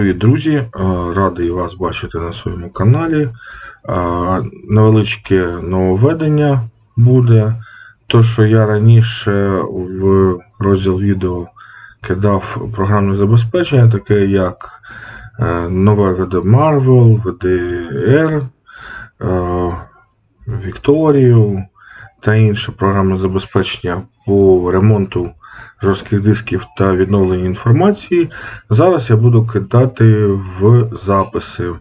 Привіт, друзі! Е, Радий вас бачити на своєму каналі. Е, Невеличке нововведення буде. То, що я раніше в розділ відео кидав програмне забезпечення, таке як е, нове VD Marvel, VDR, Victoria та інше програмне забезпечення по ремонту жорстких дисків та відновленню інформації. Зараз я буду кидати в записи.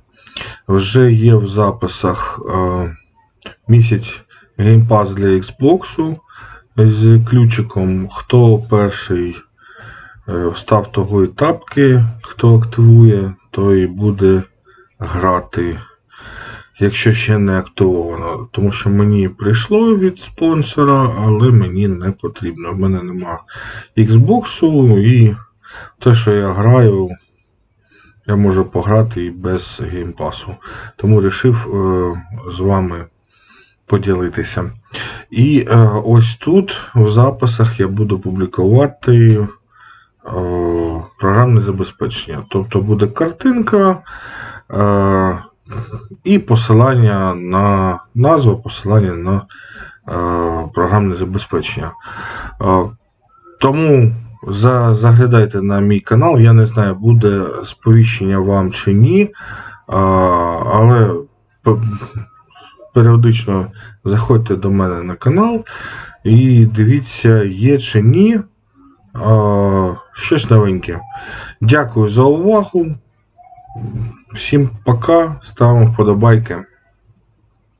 Вже є в записах е, місяць геймпас для Xbox з ключиком. Хто перший е, встав того і тапки, хто активує, той буде грати. Якщо ще не активовано, тому що мені прийшло від спонсора, але мені не потрібно. В мене нема Xbox і те, що я граю, я можу пограти і без геймпасу. Тому вирішив е, з вами поділитися. І е, ось тут в записах я буду публікувати е, програмне забезпечення. Тобто буде картинка. І посилання на назву, посилання на е, програмне забезпечення. Е, тому за, заглядайте на мій канал. Я не знаю, буде сповіщення вам чи ні. Е, але періодично заходьте до мене на канал і дивіться, є чи ні. е, щось новеньке. Дякую за увагу. Всім пока, ставимо вподобайки.